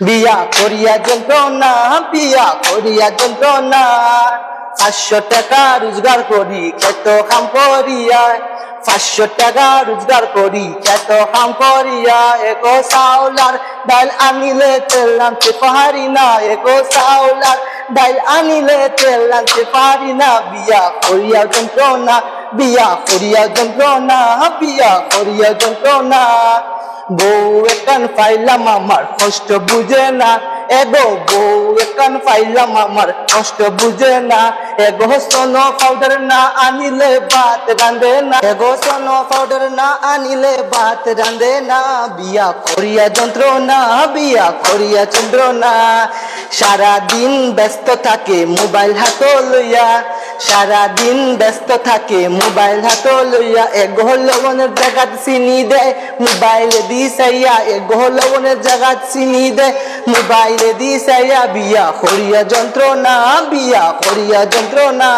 বিয়া করিয়া যন্ত্রণা, বিয়া করিয়া যন্ত্রণা। পাঁচশো টাকা রোজগার করি খেত কাম করিয়া পাঁচশো টাকা রোজগার করি খেত কাম করিয়া একো চাউলার ডাল আনিলে তেল আনতে পারি না একো চাউলার ডাল আনিলে তেল আনতে পারি না। বিয়া করিয়া যন্ত্রণা বিয়া করিয়া যন্ত্রণা, বিয়া করিয়া যন্ত্রণা। বউ একান পাইলাম, আমার কষ্ট বুঝে না। এগো বউ একান পাইলাম আমার কষ্ট বুঝে না। এগো সোন পাউডার না আনিলে ভাত রান্ধে না। এগো সোন পাউডার না আনিলে ভাত রান্ধে না। বিয়া করিয়া যন্ত্র না বিয়া করিয়া যন্ত্রণা সারা দিন ব্যস্ত থাকে মোবাইল হাত লইয়া। সারা দিন ব্যস্ত থাকে মোবাইল হাত লইয়া। এগো লবণের জায়গাত চিনি দেয় মোবাইলে দি সাইয়া এগো লবণের জায়গাত চিনি দেয় মোবাইলে দি সাইয়া বিয়া করিয়া যন্ত্রণা, বিয়া করিয়া যন্ত্রণা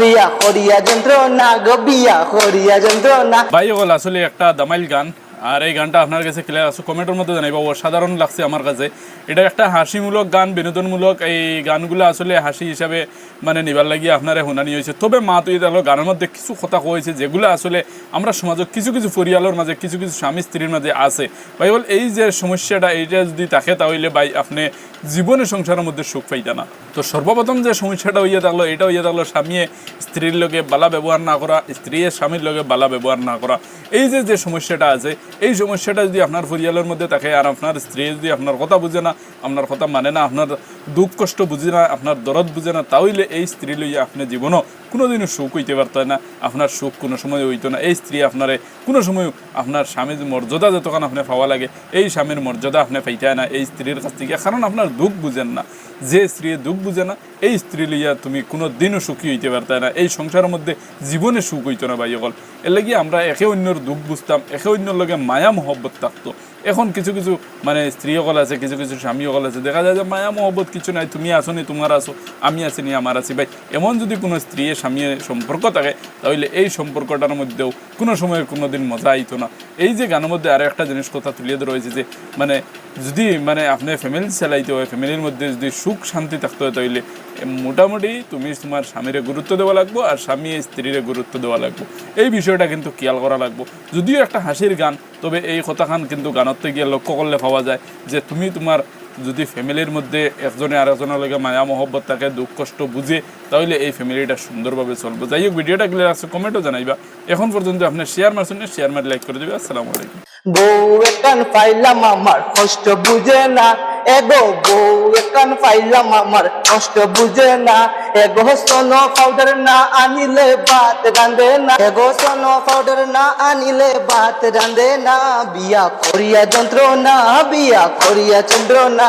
বিয়া করিয়া যন্ত্রণা গো, বিয়া করিয়া যন্ত্রণা। ভাই ওগুলো আসলে একটা দামাইল গান। আর এই গানটা আপনার কাছে ক্লিয়ার আছে, কমেন্টের মধ্যে জানাইবা, অসাধারণ লাগছে আমার কাছে। এটা একটা হাসিমূলক গান, বিনোদনমূলক এই গানগুলো আসলে হাসি হিসাবে মানে নিবার লাগিয়ে আপনারা শুনানি হয়েছে। তবে মা তুই তাহলে গানের মধ্যে কিছু কথা কয়েছে যেগুলো আসলে আমরা সমাজত কিছু কিছু পরিয়ালের মাঝে, কিছু কিছু স্বামী স্ত্রীর মাঝে আছে। ভাই বল, এই যে সমস্যাটা, এইটা যদি থাকে তাহলে ভাই আপনি জীবনে সংসারের মধ্যে সুখ পাইতা না। তো সর্বপ্রথম যে সমস্যাটা হইয়া থাকল, এটা হইয়া থাকল স্বামীয়ে স্ত্রীর লগে বালা ব্যবহার না করা স্ত্রীর স্বামীর লগে বালা ব্যবহার না করা। এই যে যে সমস্যাটা আছে এই সমস্যাটা যদি আপনার পরিয়ালের মধ্যে থাকে আর আপনার স্ত্রী যদি আপনার কথা বুঝে না, আপনার কথা মানে না, আপনার দুঃখ কষ্ট বুঝে না, আপনার দরদ বুঝে না, তাহলে এই স্ত্রী লইয়া আপনার জীবনও কোনোদিনও সুখ হইতে পারত না, আপনার সুখ কোনো সময় হইতো না। এই স্ত্রী আপনারে কোনো সময় আপনার স্বামীর মর্যাদা যতক্ষণ আপনি পাওয়া লাগে, এই স্বামীর মর্যাদা আপনি পাইতায় না। এই স্ত্রীর কাছ থেকে, কারণ আপনার দুঃখ বুঝেন না। যে স্ত্রী দুঃখ বুঝে না, এই স্ত্রী লইয়া তুমি কোনো দিনও সুখী হইতে পারতায় না। এই সংসারের মধ্যে জীবনে সুখ হইতো না, ভাই অকল। এর লাগি আমরা একে অন্যর দুঃখ বুঝতাম, একে অন্যর লগে মায়া মহব্বত থাকতো। এখন কিছু কিছু মানে স্ত্রী সকল আছে, কিছু কিছু স্বামীসকল আছে, দেখা যায় যে মায়া মহব্বত কিছু নাই, তুমি আসো নি তোমার আছো, আমি আছি নি আমার আছি। ভাই এমন যদি কোনো স্ত্রী স্বামীর সম্পর্ক থাকে, তাহলে এই সম্পর্কটার মধ্যেও কোনো সময় কোনো দিন মজা আইতো না। এই যে গানের মধ্যে আরও একটা জিনিস কথা তুলে ধরা হয়েছে যে মানে যদি মানে আপনার ফ্যামিলি চালাইতে হয় ফ্যামিলির মধ্যে যদি সুখ, শান্তি থাকতে হয়, তাহলে মোটামুটি তুমি তোমার স্বামীরে গুরুত্ব দেওয়া লাগবো আর স্বামী স্ত্রীরে গুরুত্ব দেওয়া লাগবো। এই বিষয়টা কিন্তু খেয়াল করা লাগবো। যদিও একটা হাসির গান, তবে এই কথাখান কিন্তু গানতে গিয়ে লক্ষ্য করলে পাওয়া যায় যে, তুমি তোমার যদি ফ্যামিলির মধ্যে একজনে আর একজনের লগে মায়া মহব্বত থাকে, দুঃখ, কষ্ট বুঝে, তাহলে এই ফ্যামিলিটা সুন্দরভাবে চলবে। যাই হোক, ভিডিওটা গেলে আছে কমেন্টও জানাইবা। এখন পর্যন্ত আপনি শেয়ার মারছেন শেয়ার মারি লাইক করে দেবে। আসসালামু আলাইকুম। বউ একান পাইলাম আমার কষ্ট বুঝে না। এগো বউ একান পাইলাম আমার কষ্ট বুঝে না। এগো সোন পাউডার না আনিলে ভাত রাঁধে না। এগো সোন পাউডার না আনিলে ভাত রাঁধে না। বিয়া করিয়া যন্ত্রণা, বিয়া করিয়া চন্দ্রনা।